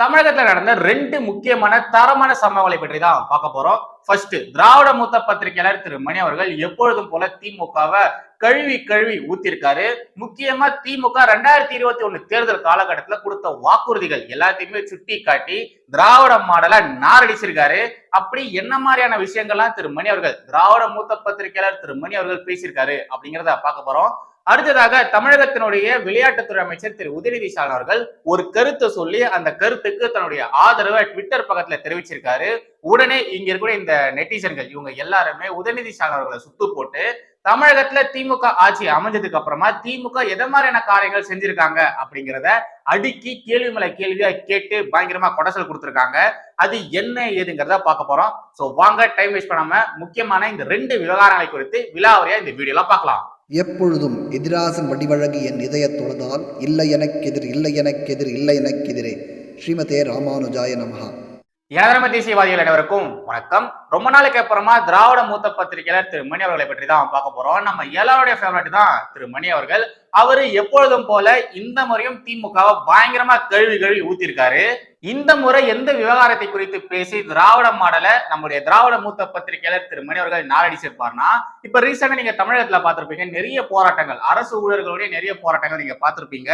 தமிழகத்துல நடந்த ரெண்டு முக்கியமான தரமான சம்பவங்களை பற்றி தான் பார்க்க போறோம். ஃபர்ஸ்ட் திராவிட மூத்த பத்திரிகையாளர் திரு மணி அவர்கள் எப்பொழுதும் போல திமுகவை கழுவி கழுவி ஊத்திருக்காரு. முக்கியமா திமுக ரெண்டாயிரத்தி இருபத்தி ஒண்ணு தேர்தல் காலகட்டத்துல கொடுத்த வாக்குறுதிகள் எல்லாத்தையுமே சுட்டி காட்டி திராவிட மாடலை நாரடிச்சிருக்காரு. அப்படி என்ன மாதிரியான விஷயங்கள்லாம் திரு மணி அவர்கள் திராவிட மூத்த பத்திரிகையாளர் திரு மணி அவர்கள் பேசியிருக்காரு அப்படிங்கிறத பார்க்க போறோம். அடுத்ததாக தமிழகத்தினுடைய விளையாட்டுத்துறை அமைச்சர் திரு உதயநிதி ஸ்டாலின் அவர்கள் ஒரு கருத்தை சொல்லி அந்த கருத்துக்கு தன்னுடைய ஆதரவை ட்விட்டர் பக்கத்துல தெரிவிச்சிருக்காரு. உடனே இங்க இருக்கிற இந்த நெட்டிசன்கள் இவங்க எல்லாருமே உதயநிதி ஸ்டாலின் அவர்களை சுத்து போட்டு தமிழகத்துல திமுக ஆட்சி அமைஞ்சதுக்கு அப்புறமா திமுக எதை மாதிரியான காரியங்கள் செஞ்சிருக்காங்க அப்படிங்கிறத அடுக்கி கேள்வி மேல கேள்வியா கேட்டு பயங்கரமா கொடசல் கொடுத்துருக்காங்க. அது என்ன ஏதுங்கிறத பார்க்க போறோம். சோ வாங்க டைம் வேஸ்ட் பண்ணாம முக்கியமான இந்த ரெண்டு விவகாரங்களை குறித்து விலாவரியா இந்த வீடியோல பார்க்கலாம். எப்பொழுதும் எதிராசன் வடிவழகு என் இதயத் இல்லை எனக்கெதிர் இல்லை எனக்கெதிர் இல்லை எனக்கெதிரே ஸ்ரீமதே ராமானுஜாய நமகா எனதரம தேசியவாதிகள் அனைவருக்கும் வணக்கம். ரொம்ப நாளைக்கு அப்புறமா திராவிட மூத்த பத்திரிகையாளர் திரு மணி அவர்களை பற்றி தான் பார்க்க போறோம். நம்ம எல்லாருடைய ஃபேவரட் தான் திரு மணி அவர்கள். அவரு எப்பொழுதும் போல இந்த முறையும் திமுகவை பயங்கரமா கழுவி கழுவி ஊத்திருக்காரு. இந்த முறை எந்த விவகாரத்தை குறித்து பேசி திராவிட மாடலை நம்முடைய திராவிட மூத்த பத்திரிகையாளர் திரு மணி அவர்கள் நாரடிச்சிருப்பார்னா இப்ப ரீசெண்டா நீங்க தமிழகத்துல பார்த்திருப்பீங்க. நிறைய போராட்டங்கள் அரசு ஊழியர்களுடைய நிறைய போராட்டங்கள் நீங்க பாத்திருப்பீங்க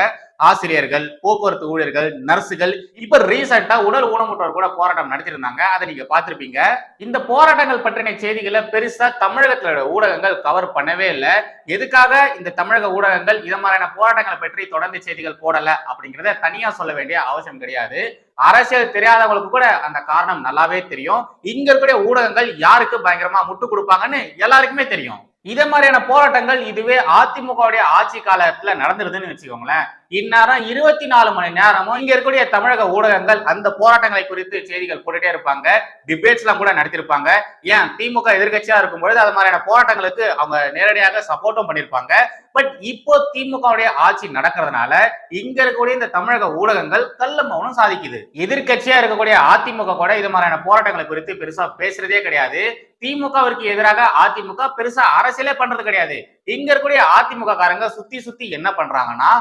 ஆசிரியர்கள் போக்குவரத்து ஊழியர்கள் நர்சுகள் இப்ப ரீசெண்டா உடல் ஊனமுற்றோர் கூட போராட்டம் நடத்திருந்தாங்க அதை நீங்க பார்த்திருப்பீங்க. இந்த போராட்டங்கள் பற்றின செய்திகளை பெருசா தமிழகத்துல ஊடகங்கள் கவர் பண்ணவே இல்லை. எதுக்காக இந்த தமிழக ஊடகங்கள் இதை மாதிரியான போராட்டங்களை பற்றி தொடர்ந்து செய்திகள் போடல அப்படிங்கிறத தனியா சொல்ல வேண்டிய அவசியம் கிடையாது. அரசியல் தெரியாதவங்களுக்கு கூட அந்த காரணம் நல்லாவே தெரியும். இங்க இருக்கக்கூடிய ஊடகங்கள் யாருக்கு பயங்கரமா முட்டு கொடுப்பாங்கன்னு எல்லாருக்குமே தெரியும். இதே மாதிரியான போராட்டங்கள் இதுவே அதிமுகவுடைய ஆட்சி காலத்துல நடந்துருதுன்னு வச்சுக்கோங்களேன். இந்நேரம் இருபத்தி நாலு மணி நேரமும் இங்க இருக்கக்கூடிய தமிழக ஊடகங்கள் அந்த போராட்டங்களை குறித்து செய்திகள் போட்டுட்டே இருப்பாங்க. டிபேட்ஸ் எல்லாம் கூட நடத்திருப்பாங்க ஏன்? திமுக எதிர்கட்சியா இருக்கும்பொழுது அது மாதிரியான போராட்டங்களுக்கு அவங்க நேரடியாக சப்போர்ட்டும் பண்ணிருப்பாங்க பட் இப்போ திமுகவுடைய ஆட்சி நடக்கிறதுனால இங்க இருக்கக்கூடிய இந்த தமிழக ஊடகங்கள் கள்ள மௌனம் சாதிக்குது. எதிர்கட்சியா இருக்கக்கூடிய அதிமுக கூட இது மாதிரியான போராட்டங்களை குறித்து பெருசா பேசுறதே கிடையாது. திமுகவிற்கு எதிராக அதிமுக பெருசா அரசியலே பண்றது கிடையாது. இங்க இருக்கக்கூடிய அதிமுக காரங்க சுத்தி சுத்தி என்ன பண்றாங்கன்னா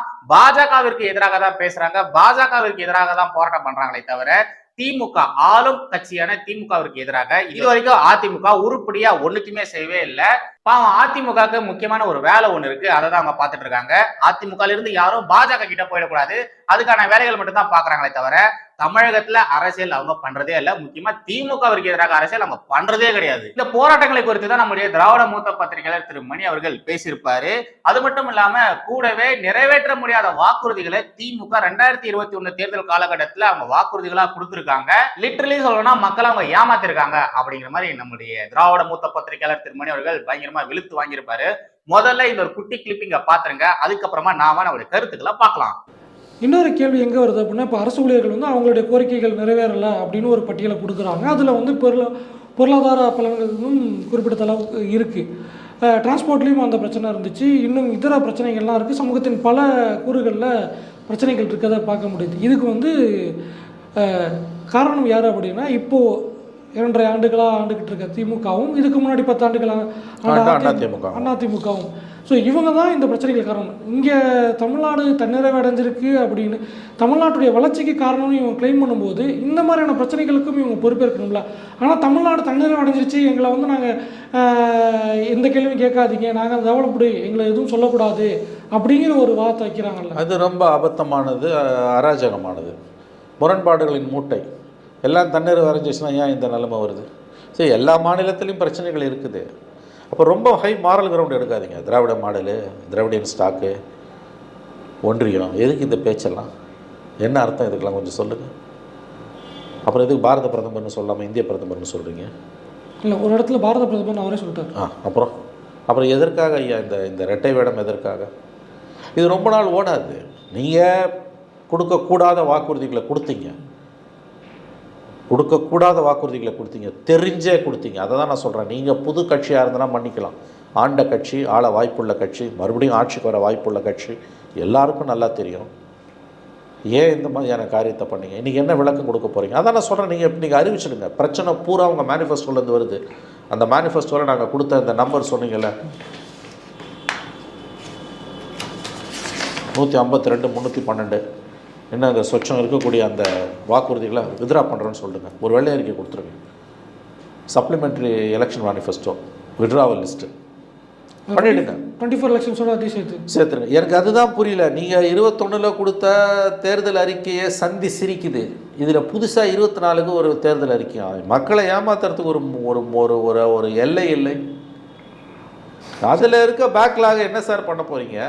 பாஜகவிற்கு எதிராக தான் பேசுறாங்க. பாஜகவிற்கு எதிராக தான் போராட்டம் பண்றாங்களே தவிர திமுக ஆளும் கட்சியான திமுகவிற்கு எதிராக இது வரைக்கும் அதிமுக உருப்படியா ஒண்ணுக்குமே செய்யவே இல்லை. பாவம் அதிமுகவுக்கு முக்கியமான ஒரு வேலை ஒண்ணு இருக்கு. அதை தான் அவங்க பாத்துட்டு இருக்காங்க. அதிமுக இருந்து யாரும் பாஜக கிட்ட போயிடக்கூடாது. அதுக்கான வேலைகள் மட்டும் தான் பாக்குறாங்களே தவிர தமிழகத்துல அரசியல் அவங்க பண்றதே இல்ல. முக்கியமா திமுகவிற்கு எதிராக அரசியல் அவங்க பண்றதே கிடையாது. இந்த போராட்டங்களை குறித்து தான் நம்முடைய திராவிட மூத்த பத்திரிகையாளர் திரு மணி அவர்கள் பேசியிருப்பாரு. அது மட்டும் இல்லாம கூடவே நிறைவேற்ற முடியாத வாக்குறுதிகளை திமுக ரெண்டாயிரத்தி இருபத்தி ஒண்ணு தேர்தல் காலகட்டத்துல அவங்க வாக்குறுதிகளா கொடுத்திருக்காங்க. லிட்டரலி சொல்லணும்னா மக்கள் அவங்க ஏமாத்திருக்காங்க அப்படிங்கிற மாதிரி நம்முடைய திராவிட மூத்த பத்திரிகையாளர் திரு மணி அவர்கள் பயங்கரமா விழுத்து வாங்கியிருப்பாரு. முதல்ல இந்த ஒரு குட்டி கிளிப்பிங்க பாத்துருங்க. அதுக்கப்புறமா நாம நம்மளுடைய கருத்துக்களை பார்க்கலாம். இன்னொரு கேள்வி எங்கே வருது அப்படின்னா இப்போ அரசு ஊழியர்கள் வந்து அவங்களுடைய கோரிக்கைகள் நிறைவேறலை அப்படின்னு ஒரு பட்டியலை கொடுக்குறாங்க. அதில் வந்து பொருளா பொருளாதார பலன்களும் குறிப்பிட்ட அளவுக்கு இருக்குது டிரான்ஸ்போர்ட்லேயும் அந்த பிரச்சனை இருந்துச்சு. இன்னும் இதர பிரச்சனைகள்லாம் இருக்குது சமூகத்தின் பல கூறுகளில் பிரச்சனைகள் இருக்கிறத பார்க்க முடியுது. இதுக்கு வந்து காரணம் யார் அப்படின்னா இப்போது இரண்டரை ஆண்டுகளாக ஆண்டுகிட்டு இருக்க திமுகவும் இதுக்கு முன்னாடி பத்து ஆண்டுகளாக ஆண்டா அண்ணா திமுக. அதிமுகவும். ஸோ இவங்க தான் இந்த பிரச்சனைகள் காரணம். இங்கே தமிழ்நாடு தன்னிறைவு அடைஞ்சிருக்கு அப்படின்னு தமிழ்நாட்டுடைய வளர்ச்சிக்கு காரணம்னு இவங்க க்ளைம் பண்ணும்போது இந்த மாதிரியான பிரச்சனைகளுக்கும் இவங்க பொறுப்பேற்கணும்ல ஆனால் தமிழ்நாடு தன்னிறைவு அடைஞ்சிருச்சு எங்களை வந்து நாங்கள் எந்த கேள்வியும் கேட்காதீங்க நாங்கள் டெவலப்டு எங்களை எதுவும் சொல்லக்கூடாது அப்படிங்கிற ஒரு வார்த்தை வைக்கிறாங்கல்ல. அது ரொம்ப அபத்தமானது அராஜகமானது. முரண்பாடுகளின் மூட்டை. எல்லாம் தண்ணீர் வரைஞ்சிச்சுன்னா ஏன் இந்த நிலைமை வருது? சரி எல்லா மாநிலத்திலையும் பிரச்சனைகள் இருக்குது. அப்போ ரொம்ப ஹை மாரல் கிரவுண்ட் எடுக்காதீங்க. திராவிட மாடலு திராவிடியன் ஸ்டாக்கு ஒன்றியம் எதுக்கு இந்த பேச்செல்லாம்? என்ன அர்த்தம் இதுக்கெல்லாம்? கொஞ்சம் சொல்லுங்கள் அப்புறம் எதுக்கு பாரத பிரதமர்னு சொல்லாமல் இந்திய பிரதமர்னு சொல்கிறீங்க இல்லை ஒரு இடத்துல பாரத பிரதமர் அவரே சொல்லிட்டார். ஆ அப்புறம்? அப்புறம் எதற்காக ஐயா இந்த இந்த ரெட்டை வேடம் எதற்காக? இது ரொம்ப நாள் ஓடாது. நீங்கள் கொடுக்கக்கூடாத வாக்குறுதிகளை கொடுத்தீங்க. கொடுக்கக்கூடாத வாக்குறுதிகளை கொடுத்தீங்க. தெரிஞ்சே கொடுத்தீங்க. அதை தான் நான் சொல்கிறேன் நீங்கள் புது கட்சியாக இருந்தனா மன்னிக்கலாம். ஆண்ட கட்சி ஆள வாய்ப்புள்ள கட்சி மறுபடியும் ஆட்சிக்கு வர வாய்ப்புள்ள கட்சி எல்லாருக்கும் நல்லா தெரியும். ஏன் இந்த மாதிரியான காரியத்தை பண்ணீங்க? இன்றைக்கி என்ன விளக்கம் கொடுக்க போகிறீங்க அதான் நான் சொல்கிறேன் நீங்கள் நீங்கள் அறிவிச்சிடுங்க. பிரச்சனை பூரா உங்கள் மேனிஃபெஸ்டோலேருந்து வருது. அந்த மேனிஃபெஸ்டோவில் நாங்கள் கொடுத்த இந்த நம்பர் சொன்னீங்கல்ல. நூற்றி ஐம்பத்தி ரெண்டு முந்நூற்றி பன்னெண்டு. என்ன அந்த சொச்சம் இருக்கக்கூடிய அந்த வாக்குறுதிகளை வித்ரா பண்ணுறோன்னு சொல்லுங்க. ஒரு வெள்ளை அறிக்கை கொடுத்துருங்க. Supplementary election manifesto withdrawal list பண்ணிடுங்க. டுவெண்ட்டி ஃபோர் எலெக்ஷன்ஸோட அதையும் சேர்த்து. சேர்த்துருங்க. எனக்கு அதுதான் புரியல. நீங்கள் இருபத்தொன்னில் கொடுத்த தேர்தல் அறிக்கையை சந்தி சிரிக்குது. இதில் புதுசாக இருபத்தி நாலுக்கு ஒரு தேர்தல் அறிக்கை மக்களை ஏமாத்துறதுக்கு ஒரு ஒரு ஒரு ஒரு ஒரு எல்லை இல்லை. அதில் இருக்க பேக்லாக என்ன சார் பண்ண போகிறீங்க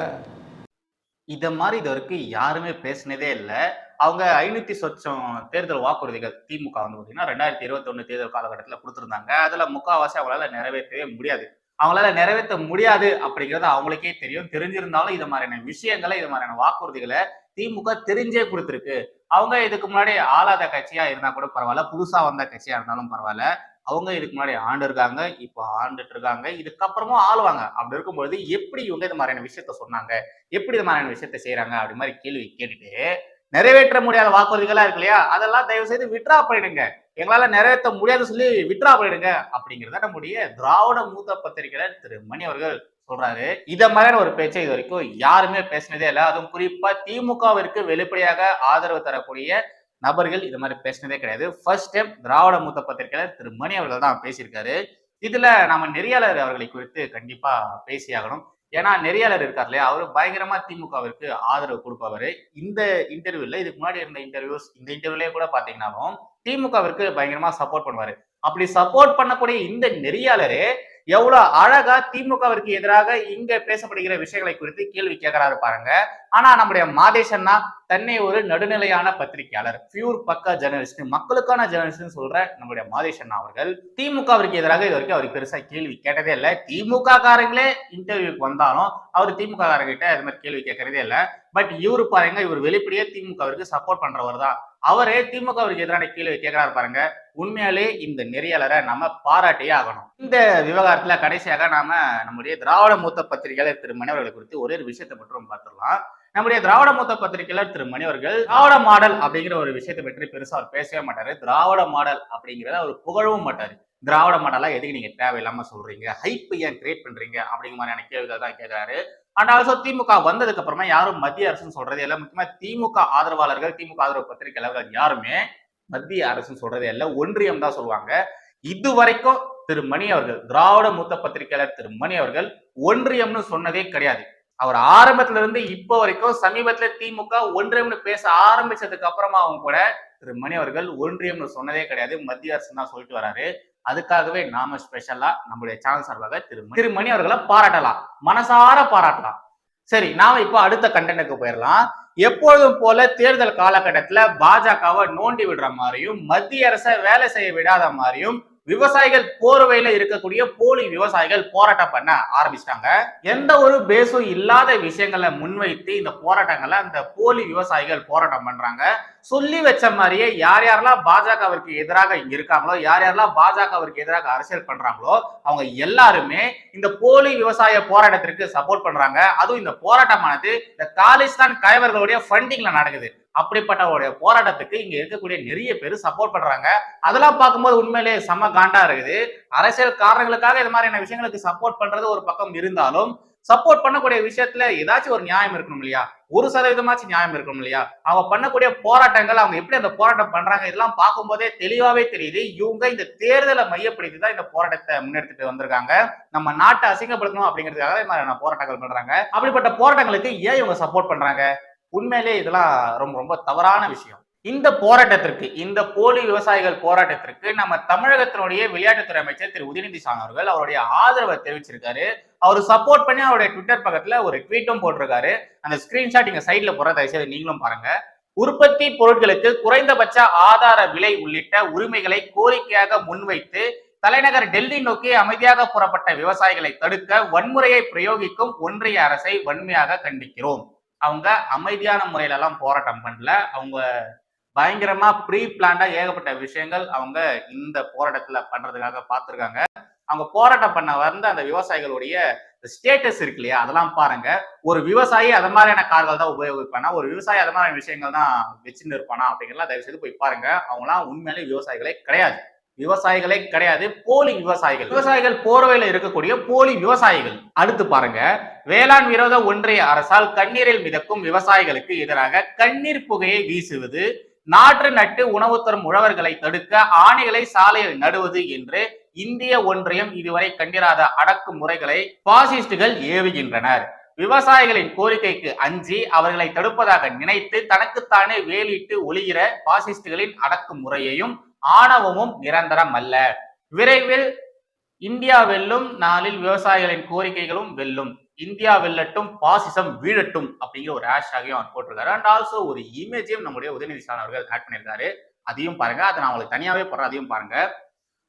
இத மாதிரி இது வரைக்கும் யாருமே பேசினதே இல்லை. அவங்க ஐநூத்தி சொச்சம் தேர்தல் வாக்குறுதிகள் திமுக வந்து பாத்தீங்கன்னா ரெண்டாயிரத்தி இருபத்தி ஒண்ணு தேர்தல் காலகட்டத்துல கொடுத்திருந்தாங்க. அதுல முக்காவாசி அவங்களால நிறைவேற்றவே முடியாது. அவங்களால நிறைவேற்ற முடியாது அப்படிங்கிறது அவங்களுக்கே தெரியும். தெரிஞ்சிருந்தாலும் இது மாதிரியான விஷயங்களை இது மாதிரியான வாக்குறுதிகளை திமுக தெரிஞ்சே கொடுத்துருக்கு. அவங்க இதுக்கு முன்னாடி ஆளாத கட்சியா இருந்தா கூட பரவாயில்ல. புதுசா வந்த கட்சியா இருந்தாலும் பரவாயில்ல. அவங்க இதுக்கு முன்னாடி ஆண்டு இருக்காங்க இப்போ ஆண்டுட்டு இருக்காங்க இதுக்கப்புறமும் ஆளுவாங்க. அப்படி இருக்கும்பொழுது எப்படி இவங்க இது மாதிரியான விஷயத்த சொன்னாங்க? எப்படி இது மாதிரியான விஷயத்த செய்யறாங்க அப்படி மாதிரி கேள்வி கேட்டுட்டு நிறைவேற்ற முடியாத வாக்குறுதிகளா இருக்கு இல்லையா? அதெல்லாம் தயவு செய்து விட்ரா பண்ணிடுங்க எங்களால நிறைவேற்ற முடியாது சொல்லி விட்ரா பண்ணிடுங்க அப்படிங்கிறத நம்முடைய திராவிட மூத்த பத்திரிகையாளர் திரு மணி அவர்கள் சொல்றாரு. இத மாதிரியான ஒரு பேச்சை இது வரைக்கும் யாருமே பேசினதே இல்லை. அதுவும் குறிப்பா திமுகவிற்கு வெளிப்படையாக ஆதரவு தரக்கூடிய நபர்கள் இது மாதிரி பேசினதே கிடையாது. ஃபர்ஸ்ட் டைம் திராவிட மூத்த பத்திரிகையாளர் திரு மணி அவர்கள் தான் பேசியிருக்காரு. இதுல நம்ம நெறியாளர் அவர்களை குறித்து கண்டிப்பா பேசியாகணும். ஏன்னா நெறியாளர் இருக்கார் இல்லையா? அவர் பயங்கரமா திமுகவிற்கு ஆதரவு கொடுப்பவர். இந்த இன்டர்வியூல இதுக்கு முன்னாடி இருந்த இன்டர்வியூஸ் இந்த இன்டர்வியூலயே கூட பாத்தீங்கன்னாலும் திமுகவிற்கு பயங்கரமா சப்போர்ட் பண்ணுவாரு. அப்படி சப்போர்ட் பண்ணக்கூடிய இந்த நெறியாளரே எவ்வளவு அழகா திமுகவிற்கு எதிராக இங்க பேசப்படுகிற விஷயங்களை குறித்து கேள்வி கேட்கிறாரு பாருங்க. ஆனா நம்முடைய மாதேஷன்னா தன்னை ஒரு நடுநிலையான பத்திரிகையாளர். பியூர் பக்கா ஜெர்னலிஸ்ட் மக்களுக்கான ஜெர்னலிஸ்ட் சொல்ற நம்முடைய மாதேஷன் அவர்கள். திமுகவிற்கு எதிராக இது வரைக்கும் அவருக்கு பெருசா கேள்வி கேட்டதே இல்லை. திமுக காரங்களே இன்டர்வியூக்கு வந்தாலும் அவர் திமுக காரங்கிட்ட இது மாதிரி கேள்வி கேட்கறதே இல்லை. பட் இவரு பாருங்க இவர் வெளிப்படையே திமுகவிற்கு சப்போர்ட் பண்றவர் தான். அவரே திமுகவிற்கு எதிரான கேள்வி கேட்கிறாரு பாருங்க. உண்மையாலே இந்த நெறியாளரை நம்ம பாராட்டியே ஆகணும். இந்த விவகாரம் வாரத்தில் கடைசியாக நாம நம்முடைய திராவிட மூத்த பத்திரிகையாளர் திரு மணிவர்களை குறித்து ஒரே ஒரு விஷயத்தை மட்டும் பார்த்துடலாம். நம்முடைய திராவிட மூத்த பத்திரிகையாளர் திரு மணிவர்கள் திராவிட மாடல் அப்படிங்கிற ஒரு விஷயத்தை பற்றி பெருசா அவர் பேசவே மாட்டாரு. திராவிட மாடல் அப்படிங்கிறத அவர் புகழவும் மாட்டாரு. திராவிட மாடலா எதுக்கு நீங்க தேவையில்லாம சொல்றீங்க? ஹைப் ஏன் கிரியேட் பண்றீங்க? அப்படிங்கிற மாதிரியான கேள்விகள் தான் கேட்கிறாரு அண்ட் ஆல்சோ திமுக வந்ததுக்கு அப்புறமா யாரும் மத்திய அரசுன்னு சொல்றது இல்லை. முக்கியமா திமுக ஆதரவாளர்கள் திமுக ஆதரவு பத்திரிகையாளர்கள் யாருமே மத்திய அரசுன்னு சொல்றதே இல்லை. ஒன்றியம் தான் சொல்லுவாங்க. இது வரைக்கும் திரு மணி அவர்கள் திராவிட மூத்த பத்திரிகையாளர் திரு மணி அவர்கள் ஒன்றியம்னு சொன்னதே கிடையாது. அவர் ஆரம்பத்துல இருந்து இப்போ வரைக்கும் சமீபத்துல திமுக ஒன்றியம்னு பேச ஆரம்பிச்சதுக்கு அப்புறமா அவங்க கூட திரு மணி அவர்கள் ஒன்றியம்னு சொன்னதே கிடையாது. மத்திய அரசு தான் சொல்லிட்டு வராரு. அதுக்காகவே நாம ஸ்பெஷலா நம்முடைய சேனல் சார்பாக திரு திரு மணி அவர்களை பாராட்டலாம். மனசார பாராட்டலாம். சரி நாம இப்போ அடுத்த கண்டனுக்கு போயிடலாம் எப்பொழுதும் போல தேர்தல் காலகட்டத்துல பாஜகவை நோண்டி விடுற மாதிரியும் மத்திய அரசை வேலை செய்ய விடாத மாதிரியும் விவசாயிகள் போர்வையில இருக்கக்கூடிய போலி விவசாயிகள் போராட்டம் பண்ண ஆரம்பிச்சிட்டாங்க. எந்த ஒரு பேஸும் இல்லாத விஷயங்களை முன்வைத்து இந்த போராட்டங்களை அந்த போலி விவசாயிகள் போராட்டம் பண்றாங்க. சொல்லி வச்ச மாதிரியே யார் யாரெல்லாம் பாஜகவிற்கு எதிராக இருக்காங்களோ யார் யாரெல்லாம் பாஜகவிற்கு எதிராக அரசியல் பண்றாங்களோ அவங்க எல்லாருமே இந்த போலி விவசாய போராட்டத்திற்கு சப்போர்ட் பண்றாங்க. அதுவும் இந்த போராட்டமானது இந்த காலிஸ்தான் கயவர்களுடைய ஃபண்டிங்ல நடக்குது. அப்படிப்பட்ட ஒரு போராட்டத்துக்கு இங்க இருக்கக்கூடிய நிறைய பேர் சப்போர்ட் பண்றாங்க. அதெல்லாம் பார்க்கும்போது உண்மையிலே செம காண்டா இருக்குது. அரசியல் காரணங்களுக்காக இது மாதிரியான விஷயங்களுக்கு சப்போர்ட் பண்றது ஒரு பக்கம் இருந்தாலும் சப்போர்ட் பண்ணக்கூடிய விஷயத்துல ஏதாச்சும் ஒரு நியாயம் இருக்கணும் இல்லையா? ஒரு சதவீதமாச்சும் நியாயம் இருக்கணும் இல்லையா? அவங்க பண்ணக்கூடிய போராட்டங்கள் அவங்க எப்படி அந்த போராட்டம் பண்றாங்க இதெல்லாம் பார்க்கும்போதே தெளிவாவே தெரியுது. இவங்க இந்த தேர்தலை மையப்படுத்தி தான் இந்த போராட்டத்தை முன்னெடுத்துட்டு வந்திருக்காங்க. நம்ம நாட்டை அசிங்கப்படுத்தணும் அப்படிங்கிறதுக்காக இந்த மாதிரியான போராட்டங்கள் பண்றாங்க. அப்படிப்பட்ட போராட்டங்களுக்கு ஏன் இவங்க சப்போர்ட் பண்றாங்க? உண்மையிலே இதெல்லாம் ரொம்ப ரொம்ப தவறான விஷயம். இந்த போராட்டத்திற்கு இந்த போலி விவசாயிகள் போராட்டத்திற்கு நம்ம தமிழகத்தினுடைய விளையாட்டுத்துறை அமைச்சர் திரு. உதயநிதி ஸ்டாலின் அவர்கள் அவருடைய ஆதரவை தெரிவிச்சிருக்காரு. அவர் சப்போர்ட் பண்ணி அவருடைய ட்விட்டர் பக்கத்துல ஒரு ட்வீட்டும் போட்டிருக்காரு. அந்த ஸ்கிரீன்ஷாட் இங்க சைட்ல போற தயவுசெய்து நீங்களும் பாருங்க. உற்பத்தி பொருட்களுக்கு குறைந்தபட்ச ஆதார விலை உள்ளிட்ட உரிமைகளை கோரிக்கையாக முன்வைத்து தலைநகர் டெல்லி நோக்கி அமைதியாக புறப்பட்ட விவசாயிகளை தடுக்க வன்முறையை பிரயோகிக்கும் ஒன்றிய அரசை வன்மையாக கண்டிக்கிறோம். அவங்க அமைதியான முறையிலலாம் போராட்டம் பண்ணல. அவங்க பயங்கரமா ப்ரீ பிளான்டா ஏகப்பட்ட விஷயங்கள் அவங்க இந்த போராட்டத்துல பண்றதுக்காக பார்த்துருக்காங்க. அவங்க போராட்டம் பண்ண வந்த அந்த விவசாயிகளுடைய ஸ்டேட்டஸ் இருக்கு இல்லையா? அதெல்லாம் பாருங்க. ஒரு விவசாயி அது மாதிரியான கார்கள் தான் உபயோகிப்பானா? ஒரு விவசாயி அது மாதிரியான விஷயங்கள் தான் வச்சுன்னு இருப்பானா? அப்படிங்கிறலாம் தயவு செய்து போய் பாருங்க. அவங்களாம் உண்மையிலே விவசாயிகளே கிடையாது. விவசாயிகளே கிடையாது போலி விவசாயிகள். விவசாயிகள் போர்வையில இருக்கக்கூடிய போலி விவசாயிகள். அடுத்து பாருங்க. வேளாண் விரோத ஒன்றிய அரசால் கண்ணீரில் மிதக்கும் விவசாயிகளுக்கு எதிராக கண்ணீர் புகையை வீசுவது நாற்று நட்டு உணவு தரும் உழவர்களை தடுக்க ஆணைகளை சாலையில் நடுவது என்று இந்திய ஒன்றியம் இதுவரை கண்டிராத அடக்குமுறைகளை பாசிஸ்டுகள் ஏவுகின்றனர். விவசாயிகளின் கோரிக்கைக்கு அஞ்சி அவர்களை தடுப்பதாக நினைத்து தனக்குத்தானே வேலிட்டு ஒளிகிற பாசிஸ்டுகளின் அடக்குமுறையையும் ஆணவமும் நிரந்தரம் அல்ல விரைவில் இந்தியா வெல்லும் நாளில் விவசாயிகளின் கோரிக்கைகளும் வெல்லும். இந்தியா வெல்லட்டும் பாசிசம் வீழட்டும் அப்படிங்கிற ஒரு ஹேஷ்டாகையும் அவர் போட்டிருக்காரு. அண்ட் ஆல்சோ ஒரு இமேஜையும் நம்முடைய உதயநிதி ஸ்டாலின் அவர்கள் ஆட் பண்ணியிருக்காரு. அதையும் பாருங்க. அதை நான் உங்களுக்கு தனியாவே போடுறேன். அதையும் பாருங்க.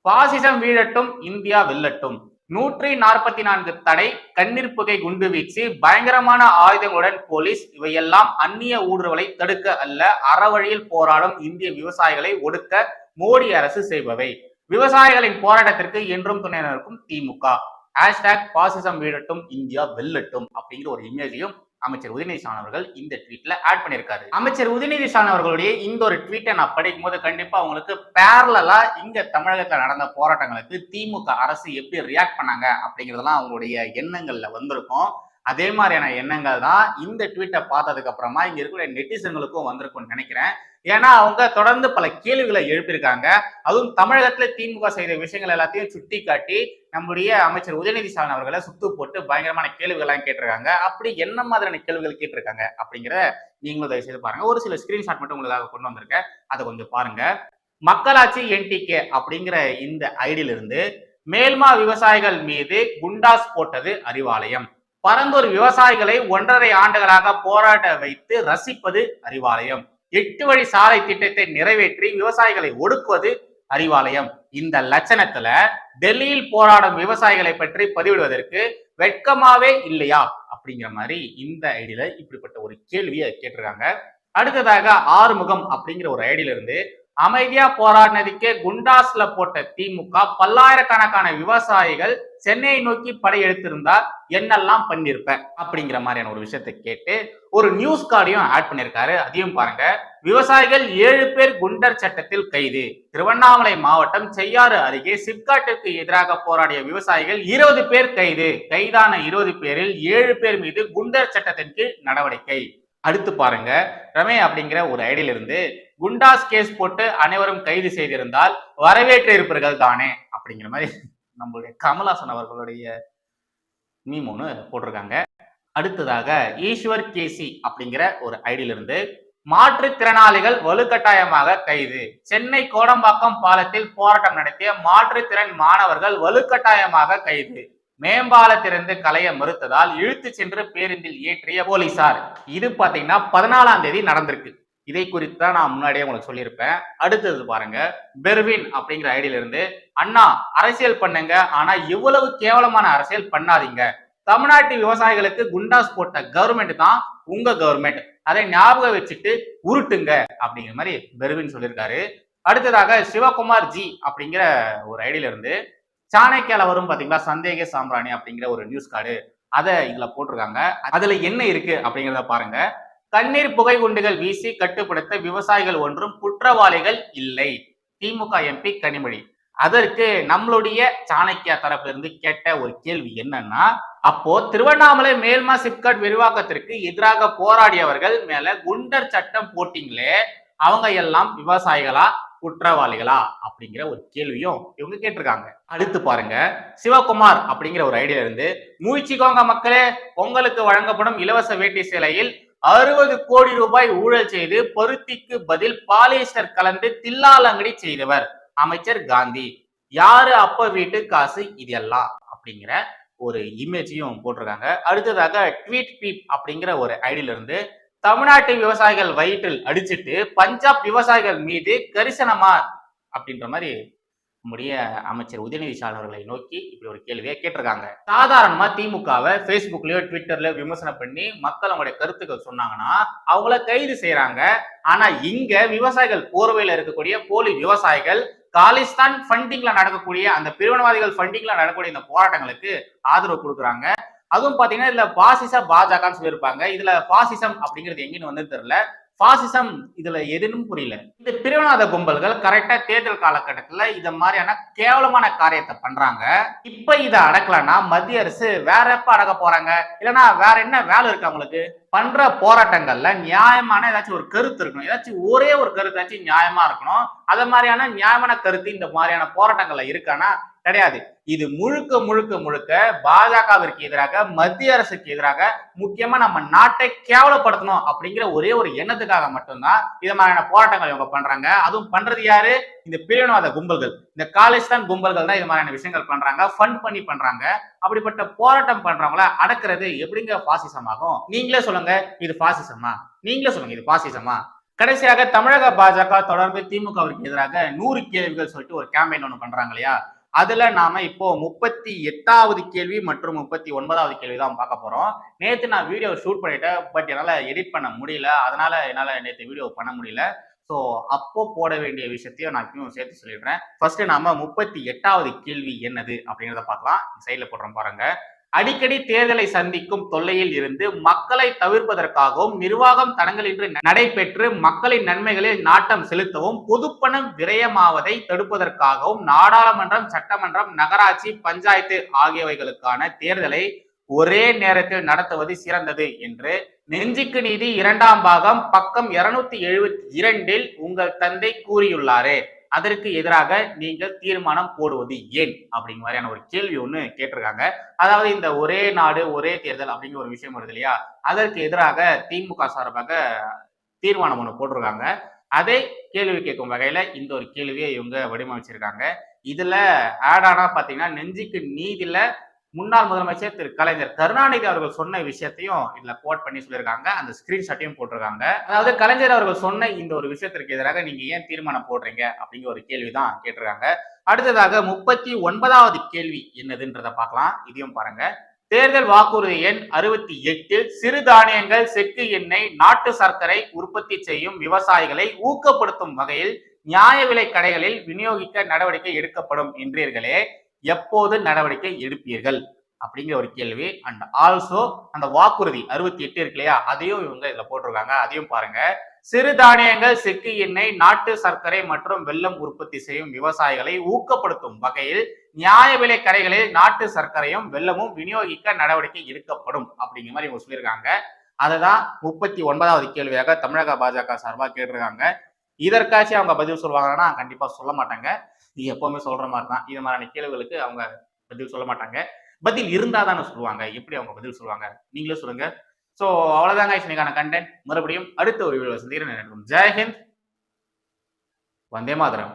பாசிசம் வீழட்டும் இந்தியா வெல்லட்டும். நூற்றி நாற்பத்தி நான்கு தடை கண்ணீர் புகை குண்டு வீச்சு பயங்கரமான ஆயுதங்களுடன் போலீஸ் இவையெல்லாம் அந்நிய ஊடுருவலை தடுக்க அல்ல அறவழியில் போராடும் இந்திய விவசாயிகளை ஒடுக்க மோடி அரசு செய்பவை. விவசாயிகளின் போராட்டத்திற்கு என்றும் துணை நிற்கும் திமுக. ஹேஷ்டாக் பாசிசம் வீழட்டும் இந்தியா வெல்லட்டும் அப்படிங்கிற ஒரு இமேஜையும் அமைச்சர் உதயநிதி ஸ்டாலின் அவர்கள் இந்த ட்வீட்ல ஆட் பண்ணியிருக்காரு. அமைச்சர் உதயநிதி ஸ்டாலின் அவர்களுடைய இந்த ஒரு ட்வீட்டை நான் படிக்கும் போது கண்டிப்பா அவங்களுக்கு பேரலா இங்க தமிழகத்துல நடந்த போராட்டங்களுக்கு திமுக அரசு எப்படி ரியாக்ட் பண்ணாங்க அப்படிங்கிறதெல்லாம் அவங்களுடைய எண்ணங்கள்ல வந்திருக்கும். அதே மாதிரியான எண்ணங்கள் தான் இந்த ட்வீட்டை பார்த்ததுக்கு அப்புறமா இங்க இருக்கிற நெட்டிசன்களுக்கும் வந்திருக்கும்னு நினைக்கிறேன். ஏன்னா அவங்க தொடர்ந்து பல கேள்விகளை எழுப்பியிருக்காங்க. அதுவும் தமிழகத்துல திமுக செய்த விஷயங்கள் எல்லாத்தையும் சுட்டி காட்டி நம்முடைய அமைச்சர் உதயநிதி ஸ்டாலின் அவர்களை சுத்து போட்டு பயங்கரமான கேள்விகள்லாம் கேட்டிருக்காங்க. அப்படி என்ன மாதிரியான கேள்விகள் கேட்டிருக்காங்க அப்படிங்கிற நீங்களும் தயவு செய்து பாருங்க. ஒரு சில ஸ்கிரீன்ஷாட் மட்டும் உங்களுக்காக கொண்டு வந்திருக்கேன். அதை கொஞ்சம் பாருங்க. மக்களாட்சி என்டிகே அப்படிங்கிற இந்த ஐடியிலிருந்து மேல்மா விவசாயிகள் மீது குண்டாஸ் போட்டது அறிவாலயம். பரந்தூர் விவசாயிகளை ஒன்றரை ஆண்டுகளாக போராட்ட வைத்து ரசிப்பது அறிவாலயம். எட்டு வழி சாலை திட்டத்தை நிறைவேற்றி விவசாயிகளை ஒடுக்குவது அறிவாலயம். இந்த லட்சணத்துல டெல்லியில் போராடும் விவசாயிகளை பற்றி பதிவிடுவதற்கு வெட்கமாவே இல்லையா? அப்படிங்கிற மாதிரி இந்த ஐடியில இப்படிப்பட்ட ஒரு கேள்வியை கேட்டிருக்காங்க. அடுத்ததாக ஆறுமுகம் அப்படிங்கிற ஒரு ஐடியில இருந்து அமைதியா போராடினதுக்கே குண்டாஸ்ல போட்ட திமுக பல்லாயிரக்கணக்கான விவசாயிகள் சென்னையை நோக்கி படையெடுத்திருந்தா என்னெல்லாம் பண்ணிருப்ப அப்படிங்கிற மாதிரியான ஒரு விஷயத்தை கேட்டு ஒரு நியூஸ் கார்டையும் ஆட் பண்ணியிருக்காரு அதையும் பாருங்க. விவசாயிகள் ஏழு பேர் குண்டர் சட்டத்தில் கைது. திருவண்ணாமலை மாவட்டம் செய்யாறு அருகே சிப்காட்டிற்கு எதிராக போராடிய விவசாயிகள் இருபது பேர் கைது. கைதான இருபது பேரில் ஏழு பேர் மீது குண்டர் சட்டத்தின் கீழ் நடவடிக்கை. அடுத்து பாருங்க. ரமே அப்படிங்கிற ஒரு ஐடியில இருந்து குண்டாஸ் கேஸ் போட்டு அனைவரும் கைது செய்திருந்தால் வரவேற்று இருப்பீர்கள் தானே அப்படிங்கிற மாதிரி நம்மளுடைய கமலாசன் அவர்களுடைய மீம் ஒன்று போட்டிருக்காங்க. அடுத்ததாக ஈஸ்வர் கேசி அப்படிங்கிற ஒரு ஐடியில இருந்து மாற்றுத்திறனாளிகள் வலுக்கட்டாயமாக கைது. சென்னை கோடம்பாக்கம் பாலத்தில் போராட்டம் நடத்திய மாற்றுத்திறன் மாணவர்கள் வலுக்கட்டாயமாக கைது. மேம்பாலத்திலிருந்து கலைய மறுத்ததால் இழுத்து சென்று பேருந்தில் ஏற்றிய போலீசார். இது பாத்தீங்கன்னா பதினாலாம் தேதி நடந்திருக்கு. இதை குறித்து தான் நான் முன்னாடியே உங்களுக்கு சொல்லியிருப்பேன். அடுத்தது பாருங்க பெர்வின் அப்படிங்கிற ஐடியில இருந்து அண்ணா அரசியல் பண்ணுங்க. ஆனா இவ்வளவு கேவலமான அரசியல் பண்ணாதீங்க. தமிழ்நாட்டு விவசாயிகளுக்கு குண்டாஸ் போட்ட கவர்மெண்ட் தான் உங்க கவர்மெண்ட் அதை ஞாபகம் வச்சுட்டு உருட்டுங்க. அப்படிங்கிற மாதிரி பெருவின் சொல்லியிருக்காரு. அடுத்ததாக சிவகுமார் ஜி அப்படிங்கிற ஒரு ஐடியில இருந்து சாணக்கியால வரும் பாத்தீங்களா? சந்தேக சாம்பிராணி அப்படிங்கிற ஒரு நியூஸ் கார்டு அதை இதுல போட்டிருக்காங்க. அதுல என்ன இருக்கு அப்படிங்கிறத பாருங்க. கண்ணீர் புகை குண்டுகள் வீசி கட்டுப்படுத்த விவசாயிகள் ஒன்றும் குற்றவாளிகள் இல்லை. திமுக எம்பி கனிமொழி. அதற்கு நம்மளுடைய சாணக்கியா தரப்புல இருந்து கேட்ட ஒரு கேள்வி என்னன்னா அப்போ திருவண்ணாமலை மேல்மா சிப்காட் விரிவாக்கத்திற்கு எதிராக போராடியவர்கள் மேல குண்டர் சட்டம் போட்டிங்களே அவங்க எல்லாம் விவசாயிகளா குற்றவாளிகளா அப்படிங்கிற ஒரு கேள்வியும் இவங்க கேட்டிருக்காங்க. அடுத்து பாருங்க சிவகுமார் அப்படிங்கிற ஒரு ஐடியா இருந்து மூழ்ச்சிக்கோங்க மக்களே உங்களுக்கு வழங்கப்படும் இலவச வேட்டி சேலையில் அறுபது கோடி ரூபாய் ஊழல் செய்து பருத்திக்கு பதில் பாலிஸ்டர் கலந்து தில்லாலங்கடி செய்தவர் அமைச்சர் காந்தி. யாரு அப்ப வீட்டு காசு? இதெல்லாம் அப்படிங்கிற ஒரு இமேஜையும் போட்டிருக்காங்க. அடுத்ததாக ட்வீட் பீப் அப்படிங்கிற ஒரு ஐடியில இருந்து தமிழ்நாட்டு விவசாயிகள் வயிற்றில் அடிச்சிட்டு பஞ்சாப் விவசாயிகள் மீது கரிசனமா அப்படின்ற மாதிரி நம்முடைய அமைச்சர் உதயநிதி ஸ்டாலின் அவர்களை நோக்கி இப்படி ஒரு கேள்வியை கேட்டிருக்காங்க. சாதாரணமா திமுகவை ஃபேஸ்புக்லயோ ட்விட்டர்லயோ விமர்சனம் பண்ணி மக்கள் அவங்களுடைய கருத்துக்கள் சொன்னாங்கன்னா அவங்கள கைது செய்யறாங்க ஆனா இங்க விவசாயிகள் போர்வையில இருக்கக்கூடிய போலி விவசாயிகள் காலிஸ்தான் ஃபண்டிங்ல நடக்கக்கூடிய அந்த பிரிவினவாதிகள் ஃபண்டிங்ல நடக்கக்கூடிய இந்த போராட்டங்களுக்கு ஆதரவு கொடுக்குறாங்க. அதுவும் பாத்தீங்கன்னா இதுல பாசிச பாஜகன்னு சொல்லியிருப்பாங்க. இதுல பாசிசம் அப்படிங்கிறது எங்கன்னு வந்து தெரியல. பாசிசம் இதுல எதுன்னு புரியல. இந்த பிரிவினாத கும்பல்கள் கரெக்டா தேர்தல் காலகட்டத்துல இத மாதிரியான கேவலமான காரியத்தை பண்றாங்க. இப்ப இதை அடக்கலன்னா மத்திய அரசு வேற எப்ப அடக்க போறாங்க? இல்லைன்னா வேற என்ன வேலை இருக்கு அவங்களுக்கு? பண்ற போராட்டங்கள்ல நியாயமான ஏதாச்சும் ஒரு கருத்து இருக்கணும். ஏதாச்சும் ஒரே ஒரு கருத்தாச்சும் நியாயமா இருக்கணும். அத மாதிரியான நியாயமான கருத்து இந்த மாதிரியான போராட்டங்கள்ல இருக்கானா கிடையாது. இது முழுக்க முழுக்க முழுக்க பாஜகவிற்கு எதிராக மத்திய அரசுக்கு எதிராக முக்கியமா நம்ம நாட்டை கேவலப்படுத்தணும் அப்படிங்கிற ஒரே ஒரு எண்ணத்துக்காக மட்டும்தான் இது மாதிரியான போராட்டங்கள் இவங்க பண்றாங்க. அதுவும் பண்றது யாரு? இந்த பிரிவினவாத கும்பல்கள். இந்த காலிஸ்தான் கும்பல்கள் தான் இது மாதிரியான விஷயங்கள் பண்றாங்க. ஃபண்ட் பண்ணி பண்றாங்க. அப்படிப்பட்ட போராட்டம் பண்றவங்கள அடக்கிறது எப்படிங்க பாசிசமாகும் நீங்களே சொல்லுங்க இது பாசிசமா நீங்களே சொல்லுங்க இது பாசிசமா கடைசியாக தமிழக பாஜக தொடர்ந்து திமுகவிற்கு எதிராக நூறு கேள்விகள் சொல்லிட்டு ஒரு கேம்பெயின் ஒன்று பண்றாங்க இல்லையா? அதுல நாம இப்போ முப்பத்தி எட்டாவது கேள்வி மற்றும் முப்பத்தி ஒன்பதாவது கேள்வி தான் பார்க்க போறோம். நேத்து நான் வீடியோ ஷூட் பண்ணிட்டேன் பட் என்னால எடிட் பண்ண முடியல. அதனால என்னால நேற்று வீடியோ பண்ண முடியல. ஸோ அப்போ போட வேண்டிய விஷயத்தையும் நான் இப்பயும் சேர்த்து சொல்லிடுறேன். ஃபர்ஸ்ட் நாம முப்பத்தி எட்டாவது கேள்வி என்னது அப்படிங்கிறத பார்க்கலாம். சைடில் போடுறோம் பாருங்க. அடிக்கடி தேர்தலை சந்திக்கும் தொல்லையில் இருந்து மக்களை தவிர்ப்பதற்காகவும் நிர்வாகம் தடங்களின்றி நடைபெற்று மக்களின் நன்மைகளில் நாட்டம் செலுத்தவும் பொதுப்பணம் விரயமாவதை தடுப்பதற்காகவும் நாடாளுமன்றம் சட்டமன்றம் நகராட்சி பஞ்சாயத்து ஆகியவைகளுக்கான தேர்தலை ஒரே நேரத்தில் நடத்துவது சிறந்தது என்று நெஞ்சுக்கு நீதி இரண்டாம் பாகம் பக்கம் இருநூத்தி எழுபத்தி இரண்டில் உங்கள் தந்தை கூறியுள்ளாரே. அதற்கு எதிராக நீங்கள் தீர்மானம் போடுவது ஏன்? அப்படிங்கிற மாதிரியான ஒரு கேள்வி ஒண்ணு கேட்டிருக்காங்க. அதாவது இந்த ஒரே நாடு ஒரே தேர்தல் அப்படிங்கிற ஒரு விஷயம் வருது இல்லையா? அதற்கு எதிராக திமுக சார்பாக தீர்மானம் ஒன்று போட்டிருக்காங்க. அதே கேள்வி கேட்கும் வகையில இந்த ஒரு கேள்வியை இவங்க வடிவமைச்சிருக்காங்க. இதுல ஆட் ஆனா பாத்தீங்கன்னா நெஞ்சுக்கு நீதியில முன்னாள் முதலமைச்சர் திரு கலைஞர் கருணாநிதி அவர்கள் சொன்ன விஷயத்தையும் இதுல கோட் பண்ணி சொல்லியிருக்காங்க. அந்த ஸ்கிரீன்ஷாட்டையும் போட்டிருக்காங்க. அதாவது கலைஞர் அவர்கள் சொன்ன இந்த ஒரு விஷயத்திற்கு எதிராக நீங்க ஏன் தீர்மானம் போடுறீங்க? அப்படிங்கிற ஒரு கேள்விதான் கேட்டிருக்காங்க. அடுத்ததாக முப்பத்தி ஒன்பதாவது கேள்வி என்னதுன்றத பார்க்கலாம். இதையும் பாருங்க. தேர்தல் வாக்குறுதி எண் அறுபத்தி எட்டில் சிறுதானியங்கள் செக்கு எண்ணெய் நாட்டு சர்க்கரை உற்பத்தி செய்யும் விவசாயிகளை ஊக்கப்படுத்தும் வகையில் நியாய விலை கடைகளில் விநியோகிக்க நடவடிக்கை எடுக்கப்படும் என்றீர்களே. எப்போது நடவடிக்கை எடுப்பீர்கள்? அப்படிங்கிற ஒரு கேள்வி. அண்ட் ஆல்சோ அந்த வாக்குறுதி அறுபத்தி எட்டு இருக்கு இல்லையா? அதையும் இவங்க இதுல போட்டிருக்காங்க. அதையும் பாருங்க. சிறுதானியங்கள் செக்கு எண்ணெய் நாட்டு சர்க்கரை மற்றும் வெல்லம் உற்பத்தி செய்யும் விவசாயிகளை ஊக்கப்படுத்தும் வகையில் நியாய விலை கடைகளில் நாட்டு சர்க்கரையும் வெல்லமும் விநியோகிக்க நடவடிக்கை எடுக்கப்படும் அப்படிங்கிற மாதிரி இவங்க சொல்லியிருக்காங்க. அதுதான் முப்பத்தி ஒன்பதாவது கேள்வியாக தமிழக பாஜக சார்பாக கேட்டிருக்காங்க. இதற்காச்சும் அவங்க பதில் சொல்லுவாங்கன்னா கண்டிப்பா சொல்ல மாட்டாங்க. எப்பவுமே சொல்ற மாதிரி தான். இது மாதிரியான கேள்விகளுக்கு அவங்க பதில் சொல்ல மாட்டாங்க. பதில் இருந்தால் தானே சொல்லுவாங்க. எப்படி அவங்க பதில் சொல்லுவாங்க? நீங்களே சொல்லுங்க. சோ அவ்வளவுதாங்க இன்னைக்கான கண்டென்ட் மறுபடியும் அடுத்த ஒரு வீடியோ சந்திக்கிறேன். நினைக்கும் ஜெய்ஹிந்த் வந்தே மாதரம்.